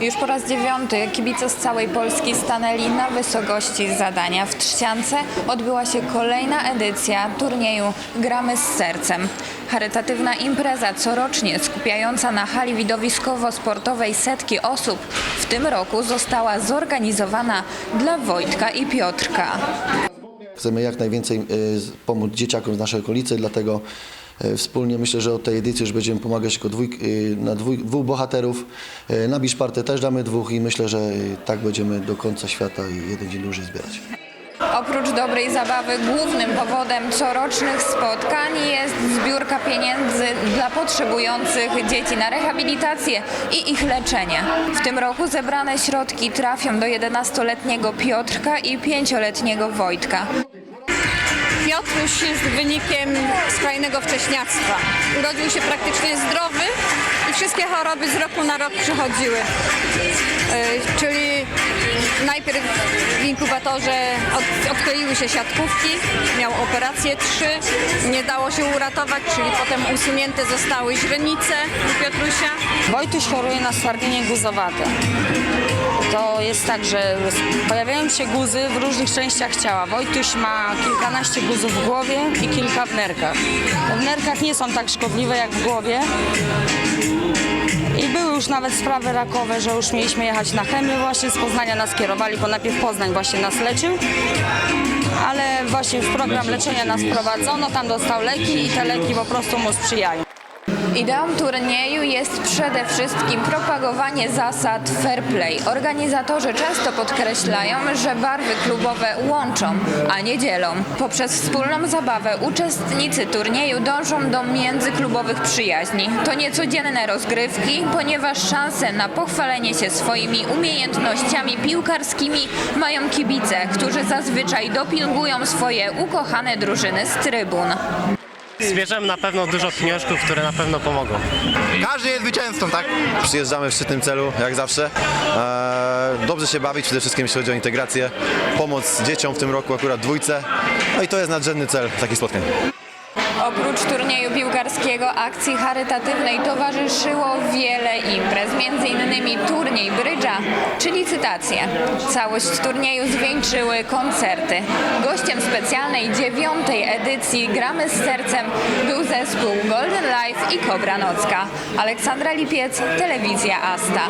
Już po raz dziewiąty kibice z całej Polski stanęli na wysokości zadania. W Trzciance odbyła się kolejna edycja turnieju Gramy z sercem. Charytatywna impreza corocznie skupiająca na hali widowiskowo-sportowej setki osób w tym roku została zorganizowana dla Wojtka i Piotrka. Chcemy jak najwięcej z- pomóc dzieciakom z naszej okolicy, dlatego wspólnie myślę, że od tej edycji już będziemy pomagać jako dwój, e, na dwój, dwóch bohaterów. E, Na Biszpartę też damy dwóch i myślę, że e, tak będziemy do końca świata i jeden dzień dłużej zbierać. Oprócz dobrej zabawy, głównym powodem corocznych spotkań jest zbiórka pieniędzy dla potrzebujących dzieci na rehabilitację i ich leczenie. W tym roku zebrane środki trafią do 11-letniego Piotrka i 5-letniego Wojtka. Piotruś jest wynikiem skrajnego wcześniactwa. Urodził się praktycznie zdrowy i wszystkie choroby z roku na rok przychodziły. E, Czyli najpierw w inkubatorze od, odkleiły się siatkówki, miał operację trzy, nie dało się uratować, czyli potem usunięte zostały źrenice. Wojtuś choruje na stwardnienie guzowate. To jest tak, że pojawiają się guzy w różnych częściach ciała. Wojtuś ma kilkanaście guzów w głowie i kilka w nerkach. W nerkach nie są tak szkodliwe jak w głowie. I były już nawet sprawy rakowe, że już mieliśmy jechać na chemię właśnie, z Poznania nas kierowali, bo najpierw Poznań właśnie nas leczył. Ale właśnie w program leczenia nas prowadzono, tam dostał leki i te leki po prostu mu sprzyjają. Ideą turnieju jest przede wszystkim propagowanie zasad fair play. Organizatorzy często podkreślają, że barwy klubowe łączą, a nie dzielą. Poprzez wspólną zabawę uczestnicy turnieju dążą do międzyklubowych przyjaźni. To niecodzienne rozgrywki, ponieważ szansę na pochwalenie się swoimi umiejętnościami piłkarskimi mają kibice, którzy zazwyczaj dopingują swoje ukochane drużyny z trybun. Zbierzemy na pewno dużo pieniążków, które na pewno pomogą. Każdy jest zwycięzcą, tak? Przyjeżdżamy w szczytnym celu, jak zawsze. Eee, dobrze się bawić, przede wszystkim jeśli chodzi o integrację. Pomóc dzieciom w tym roku, akurat dwójce. No i to jest nadrzędny cel takich spotkań. Oprócz turnieju piłkarskiego akcji charytatywnej towarzyszyło wiele imprez, m.in. turniej brydża czy licytacje. Całość turnieju zwieńczyły koncerty. Gościem specjalnej dziewiątej edycji Gramy z Sercem był zespół Golden Life i Kobra Nocka. Aleksandra Lipiec, Telewizja Asta.